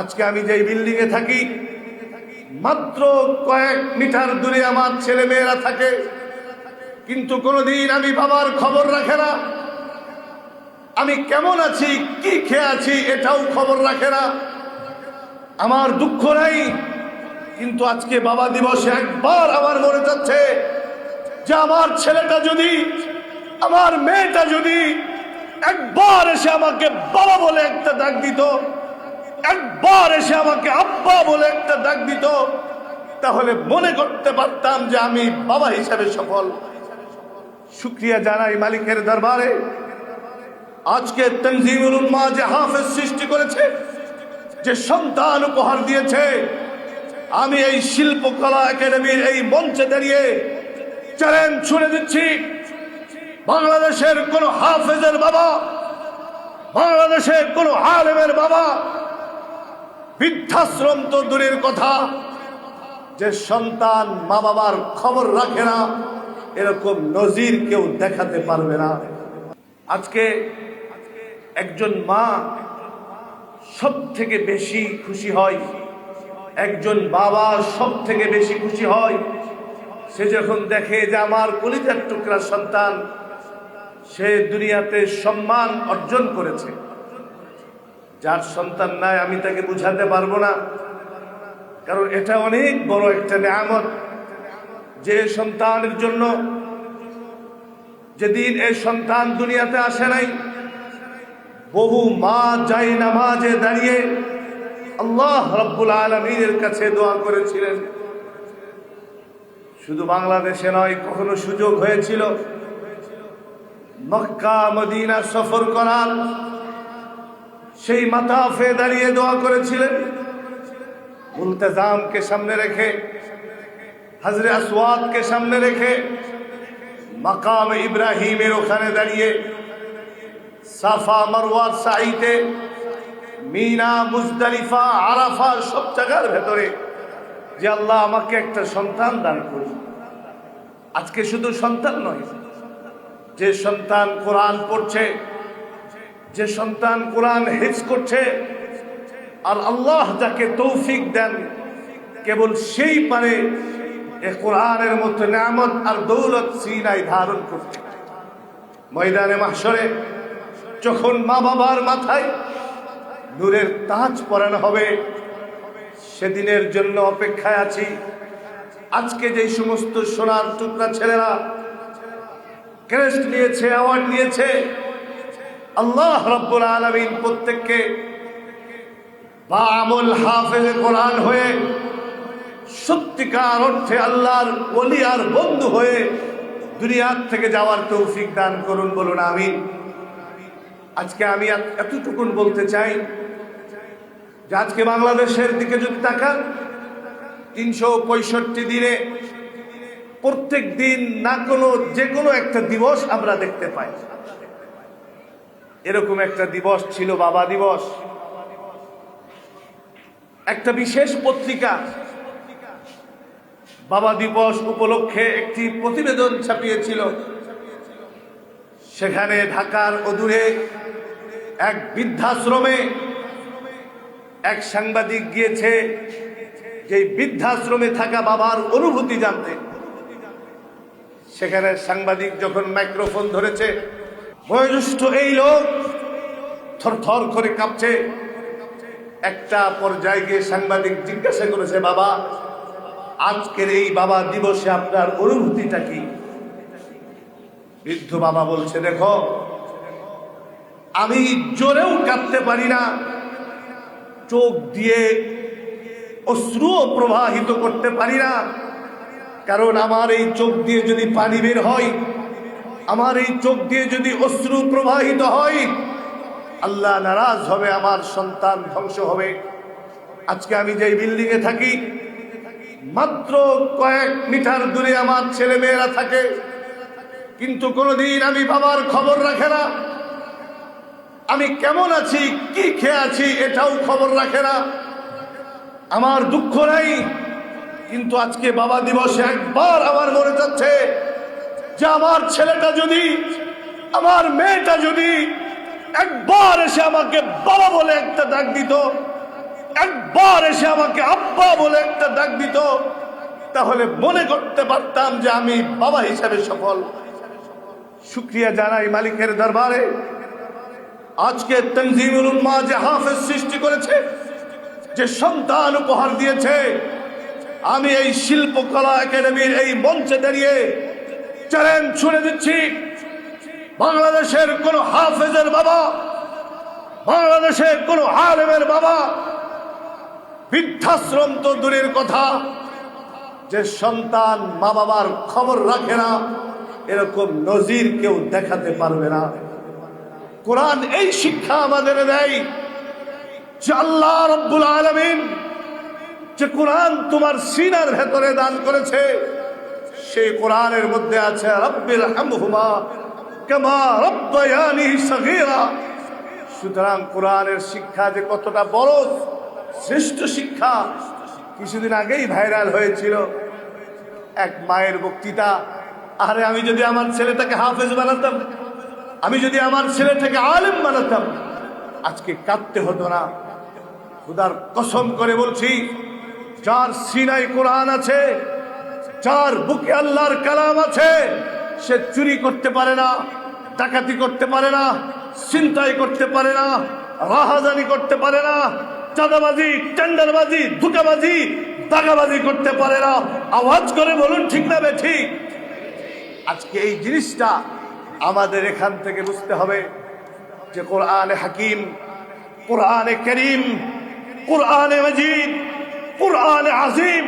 আজকে আমি যেই বিল্ডিং এ থাকি, মাত্র কয়েক মিটার দূরে আমার ছেলে মেয়েরা থাকে। কিন্তু কোনোদিন আমি বাবার খবর রাখে না। আমি কেমন আছি, কি খেয়ে আছি, এটাও খবর রাখে না। আমার দুঃখ নাই, কিন্তু আজকে বাবা দিবসে একবার আমার মনে যাচ্ছে যে আমার ছেলেটা যদি, আমার মেয়েটা যদি একবার এসে আমাকে বাবা বলে একটা ডাক দিত একবার এসে আমাকে আব্বা বলে একটা ডাক দিত। তাহলে মনে করতে পারতাম যে আমি বাবা হিসাবে সফল। শুক্রিয়া জানাই মালিকের দরবারে। আজকে তনজিমুল উম্মা যে হাফেজ সৃষ্টি করেছে, যে সন্তান উপহার দিয়েছে, আমি এই শিল্পকলা একাডেমির এই মঞ্চে দাঁড়িয়ে চ্যালেঞ্জ ছুড়ে দিচ্ছি। বাংলাদেশের কোন হাফেজের বাবা, বাংলাদেশের কোন আলেমের বাবা বৃদ্ধাশ্রম তো দূরের কথা। যে সন্তান মা বাবার খবর রাখে না, এরকম নজির কেউ দেখাতে পারবে না। আজকে একজন মা সব থেকে বেশি খুশি হয়, একজন বাবা সব থেকে বেশি খুশি হয়, সে যখন দেখে যে আমার কলিজার টুকরা সন্তান, সে দুনিয়াতে সম্মান অর্জন করেছে। যার সন্তান নাই, আমি তাকে বুঝাতে পারব না। কারণ এটা অনেক বড় একটা নিয়ামত। যে সন্তানের জন্য যেদিন এই সন্তান দুনিয়াতে আসে নাই, বহু মা যাই নামাজে দাঁড়িয়ে আল্লাহ রব্বুল আলমীর কাছে দোয়া করেছিলেন। শুধু বাংলাদেশে নয়, কখনো সুযোগ হয়েছিল মক্কা, মদিনা সফর করার। সেই মাতাফে দাঁড়িয়ে দোয়া করেছিলেন। মুলতাজামকে সামনে রেখে, হজরে আসওয়াদকে সামনে রেখে, মাকাম ইব্রাহিমের ওখানে দাঁড়িয়ে, সাফা, মারওয়ার সাইতে মিনা, মুজদালিফা, আরাফা সব জায়গার ভেতরে যে আল্লাহ আমাকে একটা সন্তান দান করুন। আজকে শুধু সন্তান নয়, যে সন্তান কোরআন পড়ছে যে সন্তান কোরআন হেজ করছে, আর আল্লাহ যাকে তৌফিক দেন, কেবল সেই পারে এ কোরআনের মতো নামত আর দৌলত সিনাই ধারণ করতে ময়দানে মাসরে যখন মা বাবার মাথায় নূরের তাজ পরানো হবে, সেদিনের জন্য অপেক্ষায় আছি। আজকে যে সমস্ত সোনার টুকরা ছেলেরা ক্রেস্ট নিয়েছে, অ্যাওয়ার্ড নিয়েছে আল্লাহ রব্বুল আলমিন প্রত্যেককে বা আমল হাফেজে কোরআন হয়ে সত্যিকার অর্থে আল্লাহর বলি আর বন্ধু হয়ে দুনিয়ার থেকে যাওয়ার তৌফিক দান করুন, বলুন আমি আজকে আমি এত- এতটুকুন বলতে চাই যে আজকে বাংলাদেশের দিকে যদি তাকান, তিনশো পঁয়ষট্টি দিনে প্রত্যেক দিন না কোনো যে কোনো একটা দিবস আমরা দেখতে পাই। এরকম একটা দিবস ছিল বাবা দিবস। একটা বিশেষ পত্রিকা। বাবা দিবস উপলক্ষে একটি প্রতিবেদন ছাপিয়েছিল। সেখানে ঢাকার অদূরে এক বৃদ্ধাশ্রমে এক সাংবাদিক গিয়েছে যে বৃদ্ধাশ্রমে থাকা বাবার অনুভূতি জানতে। সেখানে সাংবাদিক যখন মাইক্রোফোন ধরেছে বয়োজ্যেষ্ঠ এই লোক থরথর করে কাঁপছে। একটা পর্যায়ে গিয়ে সাংবাদিক জিজ্ঞাসা করেছে, বাবা, আজকের এই বাবা দিবসে আপনার অনুভূতিটা কি? বৃদ্ধ বাবা বলছে, দেখো, আমি জোরেও কাঁদতে পারি না। চোখ দিয়ে অশ্রুও প্রবাহিত করতে পারি না। কারণ আমার এই চোখ দিয়ে যদি পানি বের হয় আমার এই চোখ দিয়ে যদি অশ্রু প্রবাহিত হয়, আল্লাহ নারাজ হবে, আমার সন্তান ধ্বংস হবে। আজকে আমি যেই বিল্ডিং এ থাকি, মাত্র কয়েক মিটার দূরে আমার ছেলে মেয়েরা থাকে, কিন্তু কোনোদিন আমি বাবার খবর রাখে না। আমি কেমন আছি, কি খেয়ে আছি, এটাও খবর রাখে না। আমার দুঃখ নাই, কিন্তু আজকে বাবা দিবসে একবার আমার মনে যাচ্ছে যে আমার ছেলেটা যদি, আমার মেয়েটা যদি একবার এসে আমাকে বাবা বলে একটা ডাক দিত, একবার এসে আমাকে আব্বা বলে একটা ডাক দিত, তাহলে মনে করতে পারতাম যে আমি বাবা হিসাবে সফল। শুক্রিয়া জানাই মালিকের দরবারে। আজকে তনজিমুল উম্মা যে হাফেজ সৃষ্টি করেছে, যে সন্তান উপহার দিয়েছে, আমি এই শিল্পকলা একাডেমির এই মঞ্চে দাঁড়িয়ে চ্যালেঞ্জ ছুড়ে দিচ্ছি। বাংলাদেশের কোন হাফেজের বাবা, বাংলাদেশের কোন আলেমের বাবা, বৃদ্ধাশ্রম তো দূরের কথা, যে সন্তান মা বাবার খবর রাখে না, এরকম নজির কেউ দেখাতে পারবে না। কোরআন এই শিক্ষা আমাদের দেয় আল্লাহ রব্বুল আলমিন যে কোরআন তোমার সিনার ভেতরে দান করেছে সেই কোরআনের মধ্যে আছে, রব্বিল হামহুমা কামা রব্বায়ানি সগীরা। সুতরাং কোরআনের শিক্ষা যে কতটা বড়, শ্রেষ্ঠ শিক্ষা কিছুদিন আগেই ভাইরাল হয়েছিল। এক মায়ের বক্তৃতা, আরে আমি যদি আমার ছেলেটাকে হাফেজ বানাতাম, আমি যদি আমার ছেলেটাকে আলেম বানাতাম, আজকে কাঁদতে হতো না। খুদার কসম করে বলছি, যার সিনাই কোরআন আছে যার বুকে আল্লাহর কালাম আছে, সে চুরি করতে পারে না, ডাকাতি করতে পারে না চিন্তাই করতে পারে না, রাহাজানি করতে পারে না, চাঁদাবাজি, টেন্ডারবাজি, ধুকাবাজি, দাগাবাজি করতে পারে না। আওয়াজ করে বলুন, ঠিক না বে ঠিক? আজকে এই জিনিসটা আমাদের এখান থেকে বুঝতে হবে যে কোরআনে হাকিম, কোরআনে করিম, কোরআনে মজিদ, কোরআনে আজিম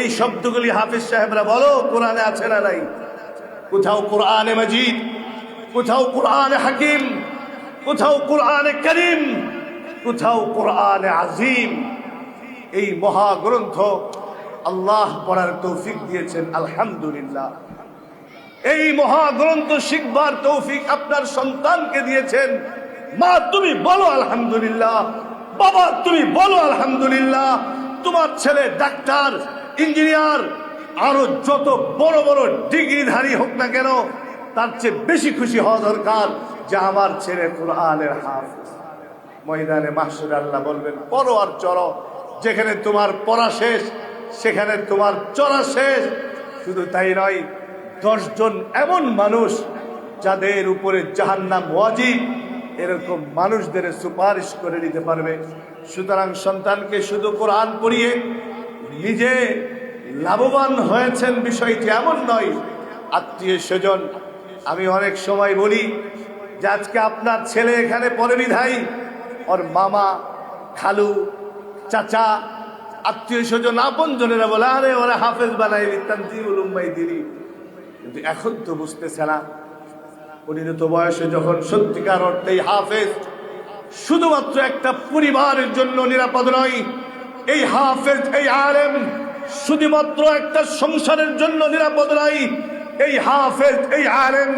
এই শব্দগুলি হাফিজ সাহেবরা বলো, কোরআনে আছে না নাই? কোথাও কোরআনে মজিদ, কোথাও কোরআনে হাকিম, কোথাও কোরআনে করিম, কোথাও কোরআনে আজিম। এই মহাগ্রন্থ আল্লাহ পড়ার তৌফিক দিয়েছেন, আলহামদুলিল্লাহ। এই মহাগ্রন্থ শিখবার তৌফিক আপনার সন্তানকে দিয়েছেন। মা, তুমি বলো, আলহামদুলিল্লাহ। বাবা, তুমি বলো, আলহামদুলিল্লাহ। তোমার ছেলে ডাক্তার ইঞ্জিনিয়ার, আরও যত বড় বড় ডিগ্রিধারী হোক না কেন, তার চেয়ে বেশি খুশি হওয়া দরকার যে আমার ছেলে কোরআনের হাফ ময়দানে মাসুর আল্লাহ বলবেন, পড়ো আর চড়ো। যেখানে তোমার পড়া শেষ, সেখানে তোমার চড়া শেষ। শুধু তাই নয়, দশজন এমন মানুষ যাদের উপরে জাহান্নাম ওয়াজিব, এরকম মানুষদের সুপারিশ করে নিতে পারবে। সুতরাং সন্তানকে শুধু কোরআন পড়িয়ে নিজে লাভবান হয়েছেন বিষয়টি এমন নয়। আত্মীয় স্বজন, আমি অনেক সময় বলি যে আজকে আপনার ছেলে এখানে পরে বিধাই ওর মামা, খালু, চাচা, আত্মীয় স্বজন আপন জনেরা বলে, আরে, ওরা হাফেজ বানাই তান্তিউল উম্মাই দিলি কিন্তু এখন তো বুঝতেছে না। পরিণত বয়সে যখন সত্যিকার অর্থেই হাফেজ, শুধুমাত্র একটা পরিবারের জন্য নিরাপদ নয়। এই হাফেজ, এই আলেম, শুধুমাত্র একটা সংসারের জন্য নিরাপদ নাই। এই হাফেজ, এই আলেম,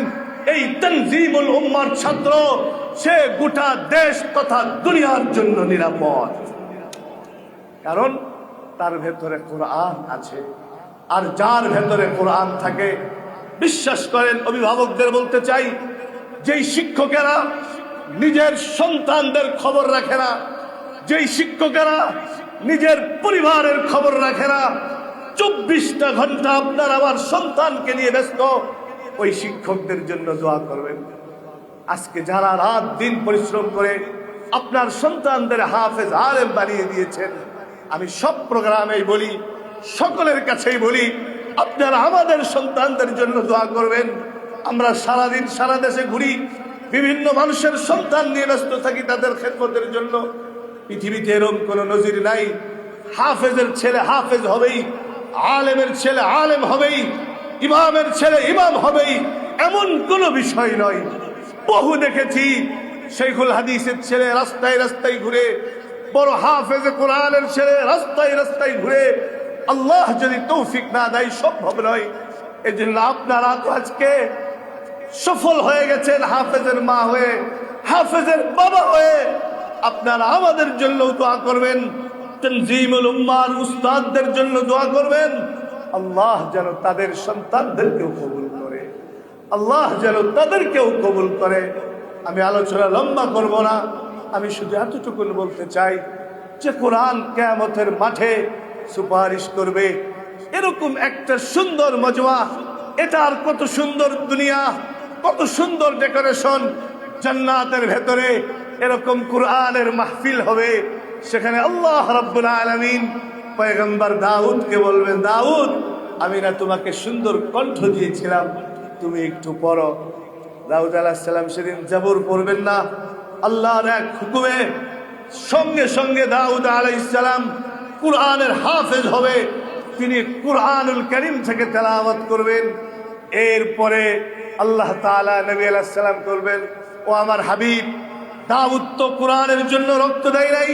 এই তনজিমুল উম্মার ছাত্র, সে গোটা দেশ তথা দুনিয়ার জন্য নিরাপদ। কারণ তার ভেতরে কোরআন আছে। আর যার ভেতরে কোরআন থাকে, বিশ্বাস করেন, অভিভাবকদের বলতে চাই, যেই শিক্ষকেরা নিজের সন্তানদের খবর রাখে না, যেই শিক্ষকেরা নিজের পরিবারের খবর রাখে না। চব্বিশটা ঘণ্টা আপনার আমার সন্তানকে নিয়ে ব্যস্ত। ওই শিক্ষকদের জন্য দোয়া করবেন। আজকে যারা রাত দিন পরিশ্রম করে আপনার সন্তানদের হাফেজ আলেম বানিয়ে দিয়েছেন, আমি সব প্রোগ্রামেই বলি, সকলের কাছেই বলি, আপনারা আমাদের সন্তানদের জন্য দোয়া করবেন। আমরা সারাদিন সারা দেশে ঘুরি, বিভিন্ন মানুষের সন্তান নিয়ে ব্যস্ত থাকি তাদের খেদমতের জন্য। পৃথিবীতে এরকম কোনো নজির নাই। হাফেজের ছেলে হাফেজ হবেই, আলেমের ছেলে আলেম হবেই, ইমামের ছেলে ইমাম হবেই, এমন কোনো বিষয় নয়। বহু দেখেছি শেখুল হাদিসের ছেলে রাস্তায় রাস্তায় ঘুরে, বড় হাফেজে কোরআনের ছেলে রাস্তায় রাস্তায় ঘুরে। আল্লাহ যদি তৌফিক না দেয়, সম্ভব নয়। এই জন্য আপনারা তো আজকে সফল হয়ে গেছেন হাফেজের মা হয়ে, হাফেজের বাবা হয়ে। আপনারা আমাদের জন্য দোয়া করবেন। তনজিমুল উস্তাদদের জন্য দোয়া করবেন। আল্লাহ যেন তাদের সন্তানদেরকেও কবুল করে। আল্লাহ যেন তাদেরকেও কবুল করে। আমি আলোচনা লম্বা করব না। আমি শুধু এতটুকু বলতে চাই যে কোরআন কেয়ামতের মাঠে সুপারিশ করবে। এরকম একটা সুন্দর মজমা। এটার কত সুন্দর দুনিয়া, কত সুন্দর ডেকোরেশন জান্নাতের ভেতরে। এরকম কোরআনের মাহফিল হবে। সেখানে আল্লাহ রাব্বুল আলামিন পয়গম্বর দাউদকে বলবেন, দাউদ, আমি না তোমাকে সুন্দর কণ্ঠ দিয়েছিলাম, তুমি একটু পড়ো। দাউদ আলাহিসাল্লাম সেদিন জাবর পড়বেন না। আল্লাহর এক হুকুমে সঙ্গে সঙ্গে দাউদ আলাইসালাম কুরআনের হাফেজ হবে। তিনি কুরআনুল করিম থেকে তেলাওয়াত করবেন। এরপরে আল্লাহ তাআলা নবী আলাইসাল্লাম করবেন ও আমার হাবিব দাউদ তো কোরআনের জন্য রক্ত দেয় নাই,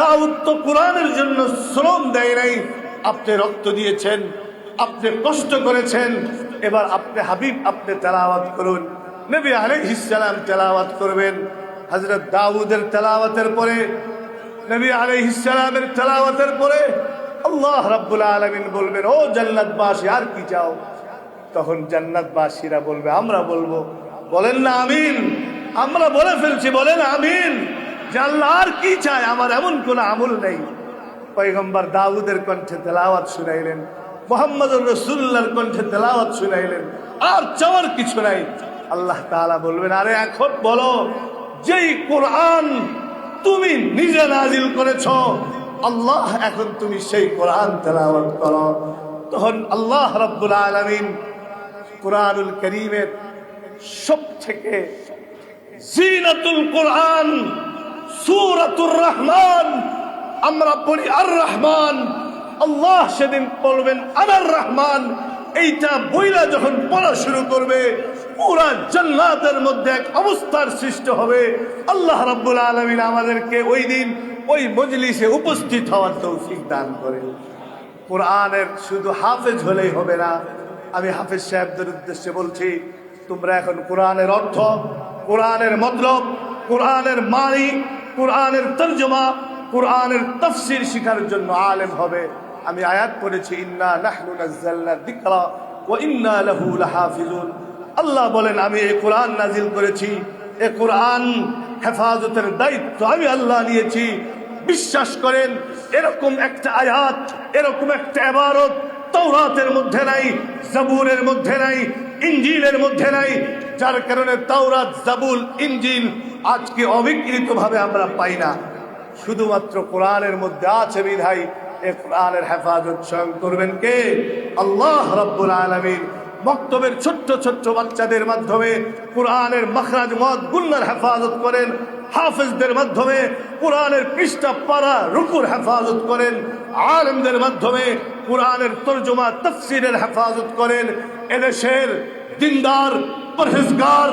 দাউদ তো কোরআনের জন্য শ্রম দেয় নাই। আপনি রক্ত দিয়েছেন, আপনি কষ্ট করেছেন, এবার আপনি হাবিব, আপনি তেলাওয়াত করুন। নবী আলাইহিসসালাম তেলাওয়াত করবেন। হযরত দাউদের তেলাওয়াতের পরে, নবী আলাইহিসসালামের তেলাওয়াতের পরে আল্লাহ রাব্বুল আলামিন বলবেন, ও জান্নাতবাসী, আর কি চাও? তখন জান্নাতবাসীরা বলবে, আমরা বলব। বলেন না, আমিন। আমরা বলে ফেলছি, বলেন আমিন। যে আল্লাহ কি চায় আমার এমন কোন আমল নেই। পয়গম্বর দাউদের কণ্ঠে তেলাওয়াত শুনাইলেন মোহাম্মদ রসুল্লার কণ্ঠে তেলাওয়াত শুনাইলেন, আর চাওয়ার কিছু নাই। আল্লাহ তালা বলবেন, আরে এখন বলো, যেই কোরআন তুমি নিজে নাজিল করেছ, আল্লাহ এখন তুমি সেই কোরআন তেলাওয়াত করো। তখন আল্লাহ রাব্বুল আলামিন কোরআনুল করিমের সব থেকে জিনাতুল কোরআন, সূরাতুর রহমান। আমরা পড়ি আর রহমান আল্লাহ সেদিন বলবেন আনার রহমান এইটা বইলা যখন পড়া শুরু করবে, পুরা জান্নাতের মধ্যে এক অবস্থার সৃষ্টি হবে। আল্লাহ রাব্বুল আলামিন আমাদেরকে ওই দিন, ওই মজলিসে উপস্থিত হওয়ার তৌফিক দান করে কোরআনের শুধু হাফেজ হলেই হবে না। আমি হাফেজ সাহেবদের উদ্দেশ্যে বলছি তোমরা এখন কোরআনের অর্থ, কোরআনের মতলব, কোরআনের মানি, কোরআনের তর্জমা, কোরআনের তফসির শিখার জন্য আলেম হবে। আমি আয়াত করেছি ইন্না ওয়া ইন্না আল্লাহ বলেন, আমি এই কোরআন নাজিল করেছি। এ কোরআন হেফাজতের দায়িত্ব আমি আল্লাহ নিয়েছি। বিশ্বাস করেন, এরকম একটা আয়াত, এরকম একটা এবারত তৌরাতের মধ্যে নাই, জাবুরের মধ্যে নাই ইঞ্জিলের মধ্যে নাই, যার কারণে তাওরাত, জাবুল, ইঞ্জিল আজকে অবিকৃত ভাবে আমরা পাই না। শুধুমাত্র কোরআনের মধ্যে আছে বিধাই এ কোরআনের হেফাজত স্বয়ং করবেন কে? আল্লাহ রব্বুল আলমিন। বক্তব্যের ছোট্ট ছোট্ট বাচ্চাদের মাধ্যমে কোরআনের মখরাজ মত গুল্লার হেফাজত করেন। হাফেজদের মাধ্যমে কোরআনের পৃষ্ঠা পারা রুকুর হেফাজত করেন। আলেমদের মাধ্যমে কোরআনের তর্জমা, তফসিরের হেফাজত করেন। এদেশের দিনদার, পরহেজগার,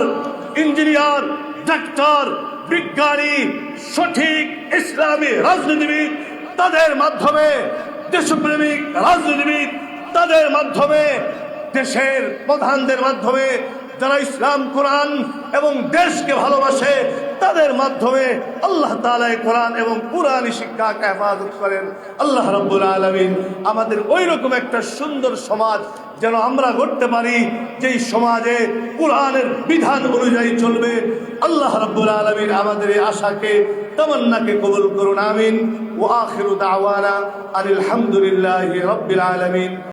ইঞ্জিনিয়ার, ডাক্তার, বিজ্ঞানী, সঠিক ইসলামী রাজনীতিবিদ তাদের মাধ্যমে, দেশপ্রেমিক রাজনীতিবিদ তাদের মাধ্যমে, দেশের প্রধানদের মাধ্যমে যারা ইসলাম, কোরআন এবং দেশকে ভালোবাসে, তাদের মাধ্যমে আল্লাহ তালায় কোরআন এবং কোরআনই শিক্ষাকে হেফাজত করেন। আল্লাহ রব্বুল আলমিন আমাদের ওই রকম একটা সুন্দর সমাজ যেন আমরা করতে পারি, যেই সমাজে কোরআনের বিধান অনুযায়ী চলবে। আল্লাহ রব্বুল আলমিন আমাদের এই আশাকে, তামান্নাকে কবুল করুন, আমিন। ও আখিরু দাওয়ানা আলহামদুলিল্লাহ রব্বিল আলমিন।